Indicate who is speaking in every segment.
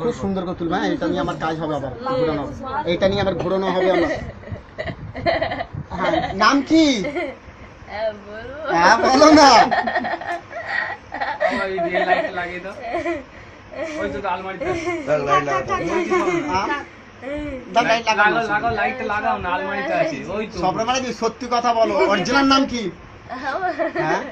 Speaker 1: খুব সুন্দর করে তুলবে হ্যাঁ এটা নিয়ে আমার কাজ হবে আবার ঘোরানো এটা নিয়ে আবার ঘোরানো হবে আমার হ্যাঁ নাম কি?
Speaker 2: হ্যাঁ,
Speaker 1: হ্যাঁ বলো না।
Speaker 3: ওই দিয়ে লাইট লাগিয়ে দাও। ওই তো আলমারিতে আছে।
Speaker 1: হ্যাঁ? দাও, লাইট লাগাও
Speaker 3: লাগাও।
Speaker 1: না।
Speaker 3: লাগাও লাইট লাগাও না আলমারিতে আছে। ওই তো।
Speaker 1: সব কি সত্যি কথা বলো অরিজিনাল নাম কি? হ্যাঁ।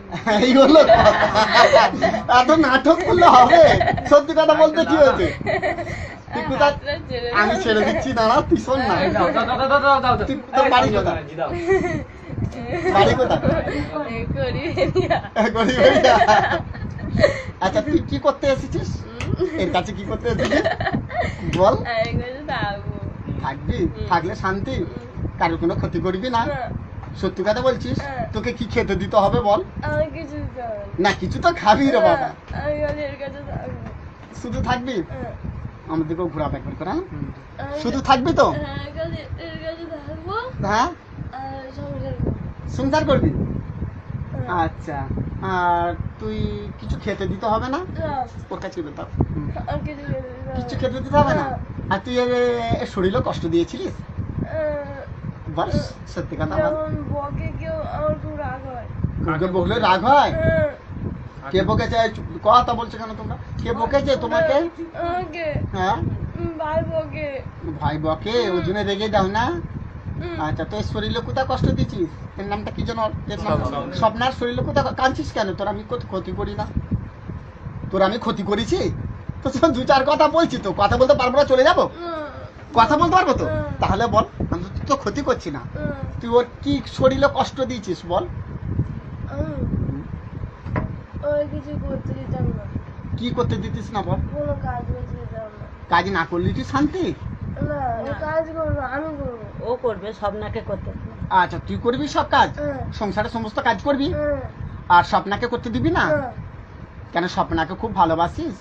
Speaker 1: এই হলো এত নাটক করলে হবে? সত্যি কথা বলতে কি হয়েছে?
Speaker 2: ছেড়ে
Speaker 1: আমি ছেড়ে দিচ্ছি দাঁড়া তুই শোন না তুই তোর বাড়ি?
Speaker 3: দাও।
Speaker 1: বাড়ি। আচ্ছা তুই কি করতে এসেছিস? এর কাছে কি করতে এসেছিস? বল।
Speaker 2: থাকব?
Speaker 1: থাকলে শান্তি। কারোর কোনো ক্ষতি করবি না, সত্যি কথা বলছিস?
Speaker 2: হ্যাঁ।
Speaker 1: তোকে কি খেতে দিতে হবে বল? না। কিছু তো খাবি রে বাবা।
Speaker 2: থাকব।
Speaker 1: শুধু থাকবি?
Speaker 2: হ্যাঁ,
Speaker 1: আমাদেরকেও ঘোরাবে একবার করে হ্যাঁ? শুধু থাকবি তো?
Speaker 2: হ্যাঁ, খালি এর কাছে থাকব।
Speaker 1: হ্যাঁ?
Speaker 2: আর সংসার করবি। হ্যাঁ।
Speaker 1: আচ্ছা আর তুই কিছু খেতে দিতে হবে না? ওর কাছে বেতাও
Speaker 2: কিছু খেতে দিতে হবে
Speaker 1: কিছু
Speaker 2: না।
Speaker 1: খেতে দিতে হবে না? আর তুই এর শরীরও কষ্ট দিয়েছিলিস? বল সত্যি কথা বল।
Speaker 2: বকে কেউ আমার খুব রাগ হয়।
Speaker 1: তোকে বকলে রাগ হয়?
Speaker 2: হ্যাঁ,
Speaker 1: কে বকেছে কথা বলছো কেন তোমরা? কে বকেছে তোমাকে? হ্যাঁ?
Speaker 2: ভাই বকে।
Speaker 1: ভাই বকে? ওই জন্য রেগে যাও না? আচ্ছা তোর শরীরে কোথায় কষ্ট দিচ্ছিস এর নামটা কি যেন?
Speaker 3: স্বপ্ন।
Speaker 1: স্বপ্নার শরীরে কোথায় কাঁদছিস কেন? তোর আমি ক্ষতি করি না? তোর আমি ক্ষতি করেছি? তো দু চার কথা বলছি তো। কথা বলতে পারব না চলে যাব? কথা বলতে পারব তো? তাহলে বল। তো ক্ষতি করছি না। তুই ওর কি শরীরে কষ্ট দিয়েছিস বল? কি করতে দিতিস না বল?
Speaker 2: কাজ না।
Speaker 1: কাজ করলি তুই শান্তি?
Speaker 2: ও কাজ করব
Speaker 4: ও করবে স্বপ্নাকে করতে।
Speaker 1: আচ্ছা তুই করবি সব কাজ? সংসারে সমস্ত কাজ করবি? আর স্বপ্নাকে করতে দিবি না? কেন স্বপ্নাকে খুব ভালোবাসিস?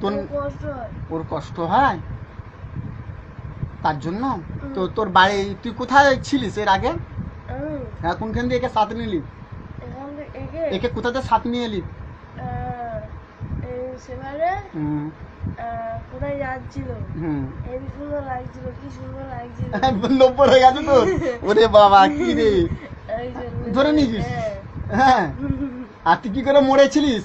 Speaker 1: তোর-
Speaker 2: কষ্ট হয়।
Speaker 1: ওর কষ্ট হয়? তার জন্য? তো তোর বাড়ি তুই কোথায় ছিলিস এর আগে? হ্যাঁ কোনখান দিয়ে একে সাথ নিলি
Speaker 2: একে?
Speaker 1: একে কোথাতে সাথ নিয়ে এলি?
Speaker 2: সেবারে কোথায় যাচ্ছিল?
Speaker 1: হুম।
Speaker 2: সুন্দর লাগছিল কি সুন্দর লাগছিল।
Speaker 1: নব্বই হয়ে গেছে তোর? ওরে বাবা কি রে? ধরে নিয়েছিস?
Speaker 2: হ্যাঁ।
Speaker 1: হ্যাঁ। আর তুই কি করে মরেছিলিস?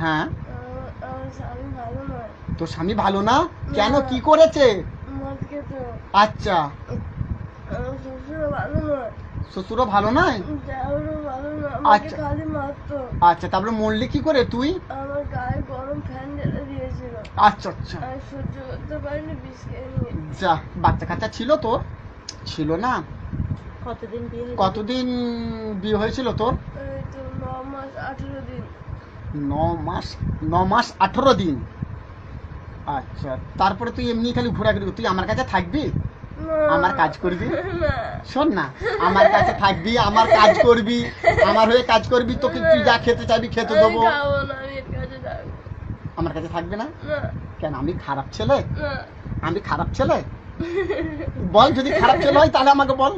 Speaker 1: হ্যাঁ
Speaker 2: আমার আমার স্বামী ভালো নয়
Speaker 1: তোর স্বামী ভালো না? কেন? কি করেছে? আচ্ছা।
Speaker 2: শ্বশুরও ভালো নয়।
Speaker 1: আচ্ছা। আচ্ছা তারপরে মরলি কি করে তুই?
Speaker 2: গায়ে গরম ফ্যান ঢেলে
Speaker 1: আচ্ছা আচ্ছা। যা বাচ্চা কাচ্চা ছিল তোর? ছিল না?
Speaker 4: কতদিন বিয়ে
Speaker 1: কতদিন বিয়ে হয়েছিল তোর?
Speaker 2: এই তো ন মাস আঠেরো দিন।
Speaker 1: ন মাস ন মাস আঠেরো দিন। আচ্ছা তারপরে তুই এমনি খালি ঘোরাঘুরি তুই আমার কাছে থাকবি? আমার কাজ করবি? শোন না আমার কাছে থাকবি আমার কাজ করবি আমার হয়ে কাজ করবি তোকে তুই যা খেতে চাইবি খেতে দেবো। আমার কাছে থাকবে না?
Speaker 2: না।
Speaker 1: কেন আমি খারাপ ছেলে? আমি খারাপ ছেলে? বল যদি খারাপ ছেলে হয় তাহলে আমাকে বল।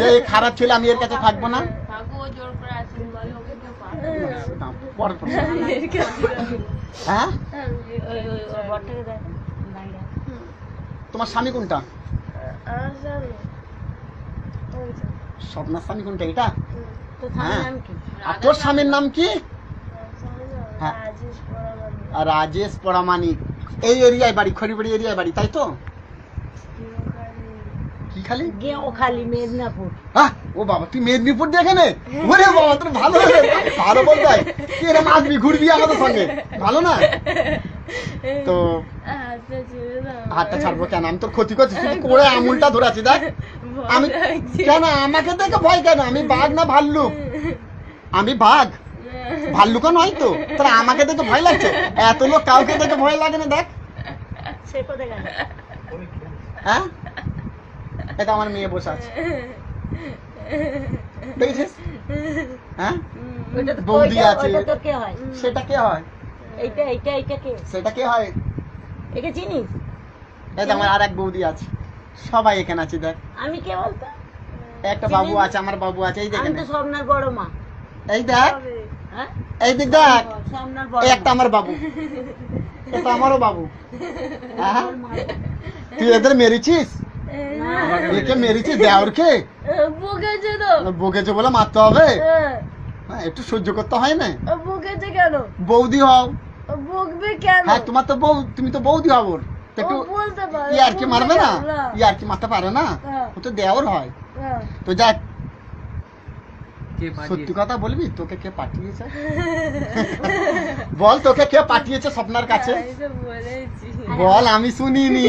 Speaker 1: যে খারাপ ছেলে আমি এর কাছে থাকব না। হ্যাঁ। তোমার স্বামী কোনটা। স্বপ্নার স্বামী কোনটা এটা হ্যাঁ। আর তোর স্বামীর নাম কি হ্যাঁ।
Speaker 2: রাজেশ
Speaker 1: পরামানিক এই এরিয়ায় বাড়ি, খড়িবাড়ি এরিয়ায় বাড়ি, তাই তো খালি?
Speaker 4: গেও খালি মেদিনীপুর।
Speaker 1: আহ, ও বাবা তুই মেদিনীপুর দেখে নে ওরে বাবা তোর ভালো ভালো তুই এরকম আসবি ঘুরবি আমাদের সঙ্গে? ভালো না? তো
Speaker 2: হাতটা দাও
Speaker 1: হাতটা ছাড়বো কেন? আমি তোর ক্ষতি করছি। শুধু করে আঙুলটা দেখ। আমি কেন? আমাকে দেখে ভয় কেন? আমি বাঘ না ভাল্লুক? আমি বাঘ? ভাল্লুকও নয় তো। তাহলে আমাকে দেখে ভয় লাগছে? এত লোক কাউকে দেখে ভয় লাগে না দেখ।
Speaker 4: সে কোথায় গেল?
Speaker 1: হ্যাঁ? এটা আমার মেয়ে বসে আছে। দেখেছিস? হ্যাঁ? বৌদি আছে। সেটা কে হয়?
Speaker 4: এইটা এইটা এইটা কে?
Speaker 1: সেটা কে হয়?
Speaker 4: একে চিনিস?
Speaker 1: এই আমার আর এক বৌদি আছে। সবাই এখানে আছে দেখ।
Speaker 4: আমি কে বলতো?
Speaker 1: একটা বাবু আছে আমার বাবু আছে এই
Speaker 4: আমি
Speaker 1: দেখেন
Speaker 4: তো স্বপ্নার বড় মা।
Speaker 1: এই দেখ।
Speaker 4: হ্যাঁ?
Speaker 1: এই দেখ। এই একটা আমার বাবু। এটা আমারও বাবু। হ্যাঁ? তুই এদের মেরেছিস? একে মেরেছিস দেওরকে?
Speaker 2: বকেছে তো।
Speaker 1: বকেছে বলে মারতে হবে?
Speaker 2: হ্যাঁ,
Speaker 1: হ্যাঁ, একটু সহ্য করতে হয় না?
Speaker 2: বকেছে কেন?
Speaker 1: বৌদি হও।
Speaker 2: বকবে কেন?
Speaker 1: হ্যাঁ তোমার তো বউ তুমি তো বৌদি হও ওর। একটু ইয়ার কি মারবে না? ইয়ার কি মারতে পারে না?
Speaker 2: হ্যাঁ।
Speaker 1: ও তো দেওর হয়।
Speaker 2: হ্যাঁ।
Speaker 1: তো যাক সত্যি কথা বলবি? তোকে কে পাঠিয়েছে? বল তোকে কে পাঠিয়েছে স্বপ্নার কাছে?
Speaker 2: আমি তো বলেছি।
Speaker 1: বল আমি শুনিনি।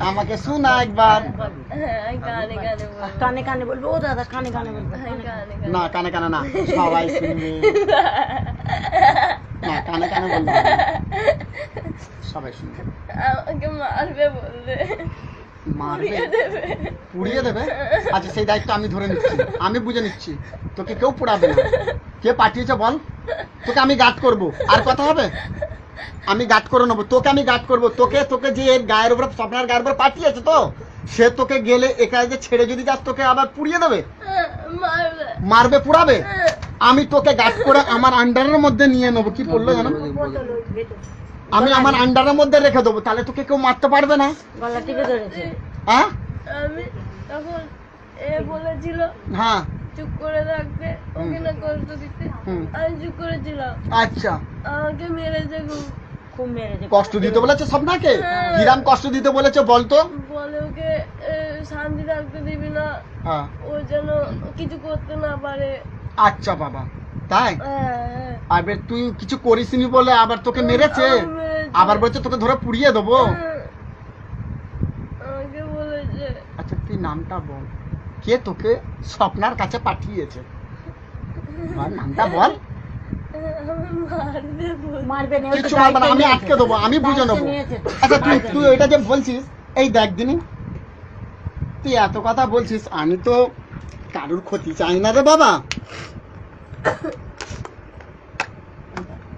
Speaker 1: আমাকে শোনা একবার।
Speaker 2: হ্যাঁ, কানে কানে বলব
Speaker 4: কানে কানে বলব। ও দাদা কানে কানে বলব।
Speaker 2: হ্যাঁ, কানে কানে।
Speaker 1: না কানে কানে না সবাই শুনবে। না কানে কানে বলব সবাই শুনবে।
Speaker 2: আমাকে মারবে বলবে।
Speaker 1: মারবে? পুড়িয়ে দেবে। আচ্ছা সেই দায়িত্ব আমি ধরে নিচ্ছি। আমি বুঝে নিচ্ছি। তোকে কেউ পুড়াবে না। কে পাঠিয়েছে বল? তোকে আমি গার্ড করব। আর কথা হবে? আমি গার্ড করে নেব। তোকে আমি গার্ড করব। তোকে তোকে যে এর গায়ের উপর স্বপ্নার গায়ের উপর পাঠিয়েছে তো সে তোকে গেলে একা যে ছেড়ে যদি যাস তোকে আবার পুড়িয়ে দেবে?
Speaker 2: মারবে।
Speaker 1: মারবে পুড়াবে? আমি তোকে গার্ড করে আমার আন্ডারের মধ্যে নিয়ে নেব। কি বলল জানো। আমি আমার আন্ডারের মধ্যে রেখে দেবো তাহলে তোকে কেউ মারতে পারবে না।
Speaker 4: গলা টিপে ধরেছে।
Speaker 1: হ্যাঁ?
Speaker 2: আমি তখন এ বলেছিল
Speaker 1: হ্যাঁ।
Speaker 2: চুপ করে থাকতে ওকে না কষ্ট দিতে। আমি চুপ করেছিলাম।
Speaker 1: আচ্ছা।
Speaker 2: আমাকে মেরেছে খুব
Speaker 4: খুব মেরেছে
Speaker 1: কষ্ট দিতে বলেছে স্বপ্নাকে
Speaker 2: হ্যাঁ।
Speaker 1: কিরাম কষ্ট দিতে বলেছে বলতো?
Speaker 2: বলে ওকে শান্তি রাখতে দিবি না। ও যেন কিছু করতে না পারে।
Speaker 1: আচ্ছা বাবা। তাই?
Speaker 2: হ্যাঁ, হ্যাঁ।
Speaker 1: আবার তুই কিছু করিসনি বলে আবার তোকে মেরেছে? আবার বলছে তোকে ধরে পুড়িয়ে দেবো?
Speaker 2: হ্যাঁ।
Speaker 1: আচ্ছা তুই নামটা বল। কে তোকে স্বপ্নার কাছে পাঠিয়েছে? নামটা বল।
Speaker 2: আমি
Speaker 1: কিছু মারবে না, আটকে দেবো আমি বুঝে নেব। আচ্ছা তুই তুই। এটা যে বলছিস এই দেখ দিনি তুই এত কথা বলছিস আমি তো কারুর ক্ষতি চাই না রে বাবা।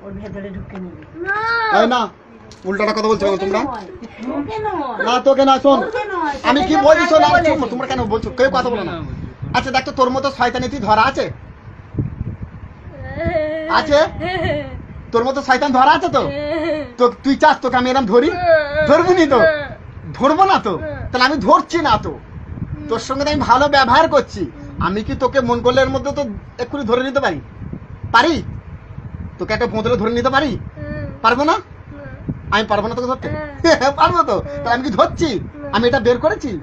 Speaker 4: ওর ভেতরে ঢুকে নিবি।
Speaker 2: না।
Speaker 1: তাই না উল্টাটা কথা বলছো তোমরা? না তোকে না শোন। আমি কি বলছি শোন। তোমরা কেন বলছো? কেউ কথা বলো না। আচ্ছা দেখ তোর মতো শয়তানি তুই ধরা আছে? আছে? তোর মতো শয়তান ধরা আছে তো? তো তুই চাস তোকে আমি এরকম ধরি? ধরবি নি তো? ধরবো না তো? তাহলে আমি ধরছি না তো? তোর সঙ্গে তো আমি ভালো ব্যবহার করছি। আমি কি তোকে মন করলে এর মধ্যে তো এক্ষুনি ধরে নিতে পারি? পারি? তোকে একটা বোঁতলে ধরে নিতে পারি? পারব না? আমি পারব না তোকে ধরতে? পারব তো? তাহলে আমি কি ধরছি? আমি এটা বের করেছি?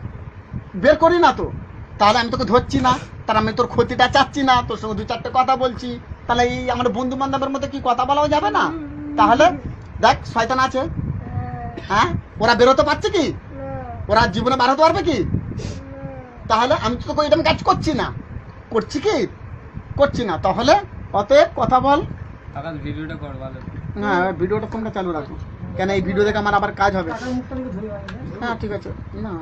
Speaker 1: বের করি না তো? তাহলে আমি তোকে ধরছি না। তাহলে আমি তোর ক্ষতিটা চাচ্ছি না। তোর সঙ্গে দু চারটে কথা বলছি। তাহলে এই আমার বন্ধু বান্ধবের মধ্যে কি কথা বলাও যাবে না? তাহলে দেখ শয়তান আছে। হ্যাঁ। ওরা বেরোতে পারছে কি? ওরা জীবনে বার হতে পারবে কি? তাহলে আমি তো তোকে এরকম কাজ করছি না। করছি কি? করছি না। তাহলে অতএব কথা বল।
Speaker 3: ভিডিওটা কর ভালো।
Speaker 1: হ্যাঁ ভিডিওটা তোমরা চালু রাখো কেন এই ভিডিও দেখে আমার আবার কাজ হবে? হ্যাঁ ঠিক আছে। না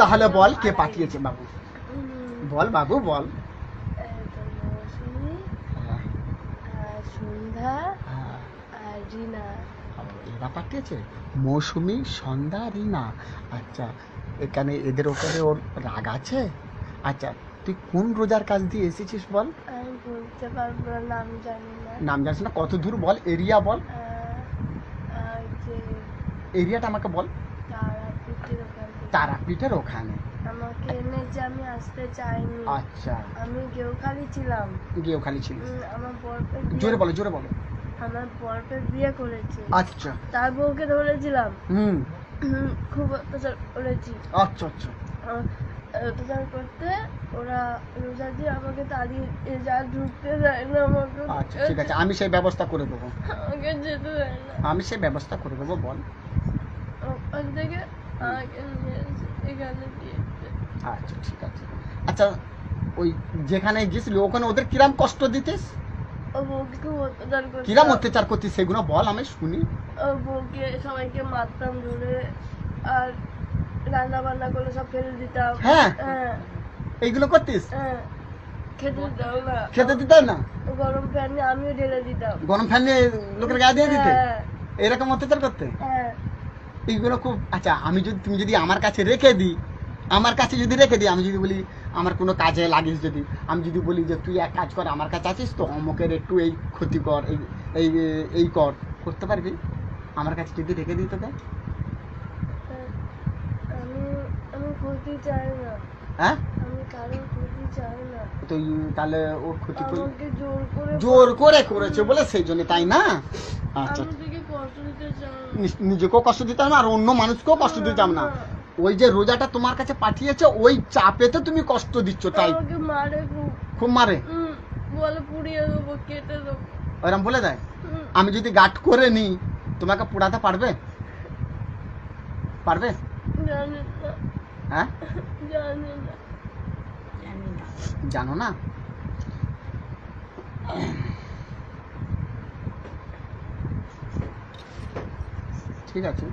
Speaker 1: তাহলে বল কে পাঠিয়েছে বাবু? বল বাবু বল। হ্যাঁ,
Speaker 2: সন্ধ্যা।
Speaker 1: হ্যাঁ।
Speaker 2: আর রিনা।
Speaker 1: এরা পাঠিয়েছে মৌসুমি সন্ধ্যা রিনা আচ্ছা এখানে এদের ওপরে ওর রাগ আছে? আচ্ছা তুই কোন রোজার কাজ দিয়ে এসেছিস বল?
Speaker 2: আমি বলতে পারব নাম জানি না।
Speaker 1: নাম জানিস না? কত দূর বল এরিয়া বল।
Speaker 2: যে
Speaker 1: এরিয়াটা আমাকে বল।
Speaker 2: তারাপীঠের ওখান। আমাকে এনেছে আমি আসতে চাইনি।
Speaker 1: আচ্ছা।
Speaker 2: আমি গেউখালি ছিলাম।
Speaker 1: ছিলিস।
Speaker 2: উম, আমার
Speaker 1: জোরে বলো জোরে বলো।
Speaker 2: আমার বরফের বিয়ে করেছে।
Speaker 1: আচ্ছা।
Speaker 2: তার বউকে ধরেছিলাম।
Speaker 1: হুম।
Speaker 2: খুব অত্যাচার করেছি।
Speaker 1: আচ্ছা আচ্ছা।
Speaker 2: অত্যাচার করতে ওরা রোজা দিয়ে আমাকে তাড়িয়ে যা ঢুকতে দেয় না আমাকে।
Speaker 1: আচ্ছা ঠিক আছে। আমি সেই ব্যবস্থা করে দেবো।
Speaker 2: আমাকে যেতে দেয় না।
Speaker 1: আমি সেই ব্যবস্থা করে দেবো বল।
Speaker 2: ওখান থেকে আমাকে এখানে দিয়েছে
Speaker 1: আচ্ছা ঠিক আছে। আচ্ছা ওই যেখানে গেছিলি ওখানে ওদের কিরাম কষ্ট দিতিস? কিরাম অত্যাচার করতিস সেগুলো বল আমি শুনি।
Speaker 2: বউকে সবাইকে মারতাম ধরে আর রান্না বান্না করে সব ফেলে দিতাম।
Speaker 1: হ্যাঁ?
Speaker 2: হ্যাঁ।
Speaker 1: এইগুলো করতিস?
Speaker 2: হ্যাঁ। খেতে দিতাম না।
Speaker 1: খেতে দিতাম না?
Speaker 2: গরম ফ্যান নিয়ে আমিও ঢেলে দিতাম।
Speaker 1: গরম ফ্যান নিয়ে লোকের গায়ে দিয়ে দিতে?
Speaker 2: হ্যাঁ।
Speaker 1: এরকম অত্যাচার করতে?
Speaker 2: হ্যাঁ।
Speaker 1: এইগুলো খুব আচ্ছা আমি যদি তুমি যদি আমার কাছে রেখে দিই আমার কাছে যদি রেখে দিই আমি যদি বলি আমার কোনো কাজে লাগিস যদি। আমি যদি বলি যে তুই এক কাজ কর আমার কাছে আছিস তো অমুকের একটু এই ক্ষতি কর এই এই এই কর। করতে পারবি? আমার কাছে যদি রেখে দিই তোকে? হ্যাঁ?
Speaker 2: আমি কারোর ক্ষতি চাই না।
Speaker 1: তো ই- তাহলে ওর ক্ষতি
Speaker 2: জোর করে
Speaker 1: করেছে বলে সেই জন্য তাই না? আচ্ছা। নিজেকেও কষ্ট দিতাম না আর অন্য মানুষকেও কষ্ট দিতাম না ওই যে রোজাটা তোমার কাছে পাঠিয়েছে ওই চাপেতে তুমি কষ্ট দিচ্ছ তাই?
Speaker 2: খুব
Speaker 1: মারে? ওরম বলে দেয়? আমি যদি গাট করে নিই তোমাকে পোড়াতে পারবে? পারবে? হ্যাঁ?
Speaker 2: না
Speaker 4: না।
Speaker 1: জানো না? ঠিক আছে।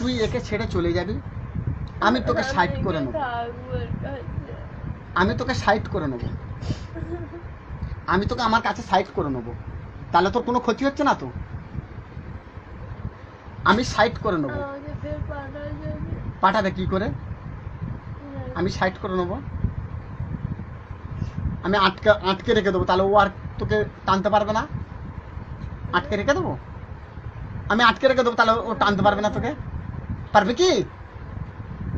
Speaker 1: তুই একে ছেড়ে চলে যাবি? আমি তোকে সাইড করে নেব। আমি তোকে সাইড করে নেব। আমি তোকে আমার কাছে সাইড করে নেব। তাহলে তোর কোনো ক্ষতি হচ্ছে না তো? আমি সাইড করে নেব। পাঠাবে কি করে? আমি সাইড করে নেব। আমি আটকে আটকে রেখে দেবো। তাহলে ও আর তোকে টানতে পারবে না? আটকে রেখে দেবো? আমি আটকে রেখে দেবো তাহলে ও টানতে পারবে না তোকে? পারবে কি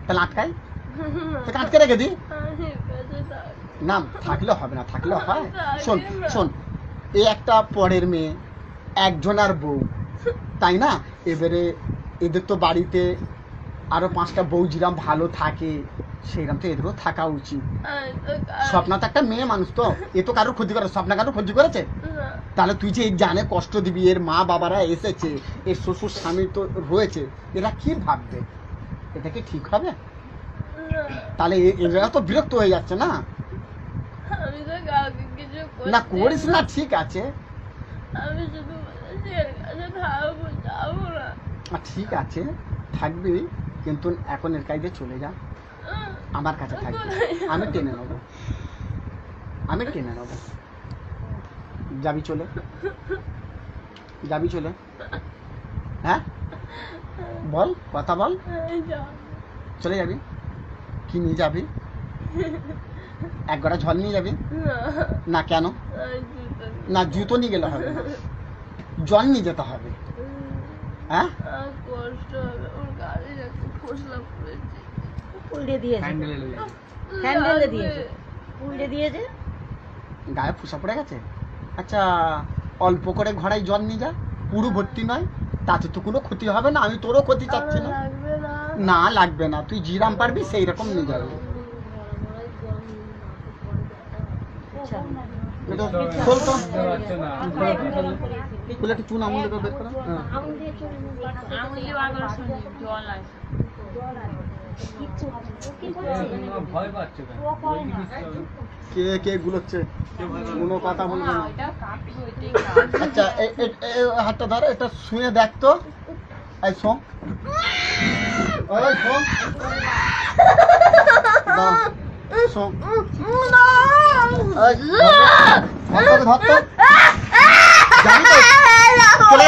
Speaker 1: তাহলে আটকাই তোকে আটকে রেখে
Speaker 2: দি
Speaker 1: না থাকলে হবে না থাকলে হয় শোন শোন এই একটা পরের মেয়ে একজন আর বউ তাই না এবারে এদের তো বাড়িতে আরও পাঁচটা বউ যেরকম ভালো থাকে সেরকম তো এদেরও থাকা উচিত স্বপ্না তো একটা মেয়ে মানুষ তো এ তো কারোর ক্ষতি করে স্বপ্না কারোর ক্ষতি করেছে তাহলে তুই যে এই জানে কষ্ট দিবি এর মা বাবারা এসেছে এর শ্বশুর স্বামী তো রয়েছে এরা কি ভাববে? এটা কি ঠিক হবে? তাহলে এরা তো বিরক্ত হয়ে যাচ্ছে না? না করিস না ঠিক আছে। ঠিক আছে থাকবি কিন্তু এখন এর কাজে চলে যা। আমার কাছে থাকবি। আমি টেনে নেব। আমি টেনে নেব। যাবি চলে। যাবি চলে। হ্যাঁ? বল কথা বল। চলে যাবি? কি নিয়ে যাবি? এক গড়া জল নিয়ে যাবি?
Speaker 2: না
Speaker 1: কেন? না জুতো নিয়ে গেলে হবে জল নিয়ে যেতে হবে। হ্যাঁ?
Speaker 4: উল্টে দিয়েছে
Speaker 3: হ্যান্ডেলে
Speaker 4: হ্যান্ডেলে দিয়েছে উল্টে দিয়েছে
Speaker 1: গায়ে ফুসা পড়ে গেছে? আচ্ছা অল্প করে ঘড়াই জল নিয়ে যা পুরো ভর্তি নয় তাতে তো কোনো ক্ষতি হবে না আমি তোরও ক্ষতি চাচ্ছি না।
Speaker 2: না।
Speaker 1: লাগবে না তুই জিরাম পারবি সেই রকম নিয়ে যাবে
Speaker 4: আচ্ছা
Speaker 1: চুন আমুল বের করে। কে কে গুলোচ্ছে? কোনো কথা বলবে না। আচ্ছা হাতটা ধর, এটা শুয়ে দেখ তো। এই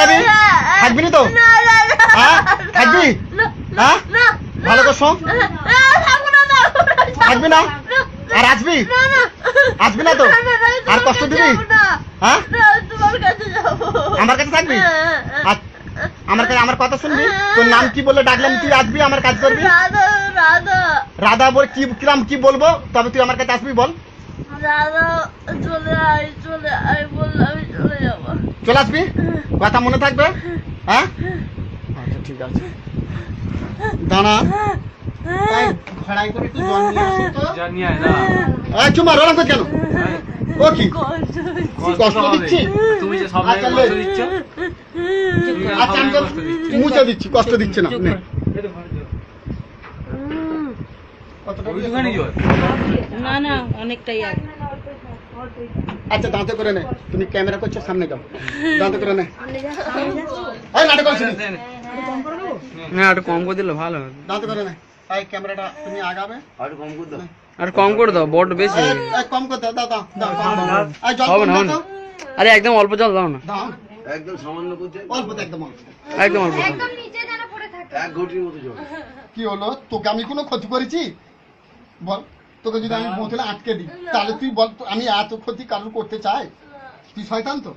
Speaker 1: যাবি? থাকবি না তো? হ্যাঁ? থাকবি? হ্যাঁ? ভালো করে শোন থাকবি না? আর আসবি? আসবি না তো? আর কষ্ট দিবি? হ্যাঁ? আমার কাছে থাকবি? আমার কাছে আমার কথা শুনবি? তোর নাম কি বলে ডাকলাম, তুই আসবি, আমার কাজ করবি?
Speaker 2: রাধা
Speaker 1: বলে কি কিরাম কি বলব? তবে তুই আমার কাছে আসবি, বল।
Speaker 2: চলে
Speaker 1: আসবি? কথা মনে থাকবে? হ্যাঁ? আচ্ছা ঠিক আছে। দাঁড়া। তাই করে একটু জল নিয়ে আসি তো।
Speaker 3: যা না।
Speaker 1: এই চুমা রড়াম কেন? ও কি?
Speaker 2: কষ্ট
Speaker 1: দিচ্ছি?
Speaker 3: তুমি যে সব
Speaker 1: আচ্ছা,
Speaker 3: কষ্ট দিচ্ছ?
Speaker 1: আচ্ছা আমি
Speaker 3: কষ্ট দিচ্ছ।
Speaker 1: মুছে দিচ্ছি কষ্ট দিচ্ছে না। নে।
Speaker 4: অনেকটাই
Speaker 1: আচ্ছা দাঁতে করে নে। তুমি ক্যামেরা করছ সামনে যাও। দাঁতে করে নে। নাটক।
Speaker 5: না একটু কম করে দিলে ভালো হবে।
Speaker 1: দাঁতে করে নে। এই ক্যামেরাটা তুমি আগাবে।
Speaker 5: আর কম করে দাও বড় বেশি।
Speaker 1: এই, এই, কম করতে দাও দাও দাও দাও, দাও
Speaker 5: হবে না,
Speaker 1: দাও
Speaker 5: না। আরে একদম অল্প জল দাও না।
Speaker 1: দাও। একদম সামান্য করতে অল্প তো একদম অল্প।
Speaker 5: একদম অল্প।
Speaker 6: একদম নিচে যেন পড়ে থাকে। এক ঘটির মতো জল।
Speaker 1: কি হলো? তোকে আমি কোনো ক্ষতি করেছি? বল তোকে যদি আমি বোতলে আটকে দিই তাহলে তুই বল তো আমি এত ক্ষতি কারোর করতে চাই? তুই শয়তান তো?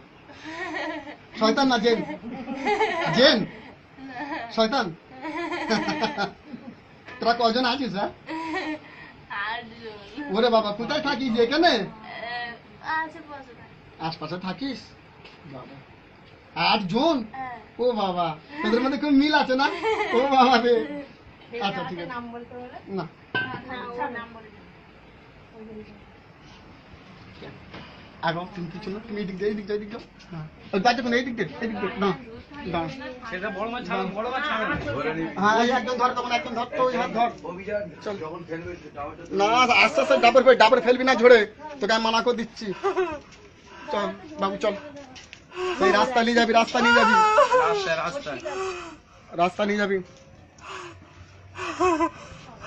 Speaker 1: শয়তান না জেন। জেন। শয়তান তোরা কজন আছিস হ্যাঁ ওরে বাবা কোথায় থাকিস এখানে আশপাশে থাকিস বাবা আট জন
Speaker 2: হ্যাঁ
Speaker 1: ও বাবা তোদের মধ্যে খুব মিল আছে না ও বাবা রে আচ্ছা ঠিক আছে না
Speaker 2: নাম
Speaker 1: তুমি কিছু না তুমি এদিক দিয়ে এদিক দিয়ে এদিক দিয়ে হ্যাঁ বাচ্চা কোন এদিক দিয়ে এদিক দিয়ে না না। হ্যাঁ এই একজন ধর তখন একজন ধর তো ওই হাত ধর।
Speaker 6: অভিযান যখন ফেলবে টাওয়ারটা
Speaker 1: না আস্তে আস্তে ডাবর ফেল ডাবর ফেলবি না ঝরে তোকে আমি মানা করে দিচ্ছি। চল বাবু চল। এই রাস্তা নিয়ে যাবি রাস্তা নিয়ে যাবি। রাস্তা নিয়ে যাবি।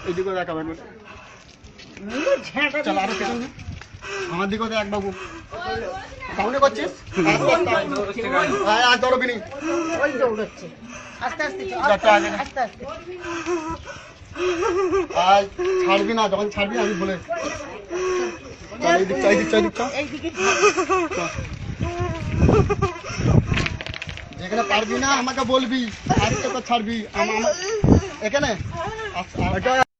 Speaker 1: এদিকে দেখা বাবু চল আরও। আমার দিকে দেখ বাবু। সামনে করছিস। আয়, আর দৌড়বি নি।
Speaker 4: ওই দৌড়চ্ছে। আস্তে আস্তে চল,
Speaker 1: যাচ্ছে আগে না।
Speaker 4: আস্তে আস্তে।
Speaker 1: আয় ছাড়বি না যখন ছাড়বি আমি বলে। যেখানে পারবি না আমাকে বলবি। আর তোকে ছাড়বি। এখানে? আচ্ছা,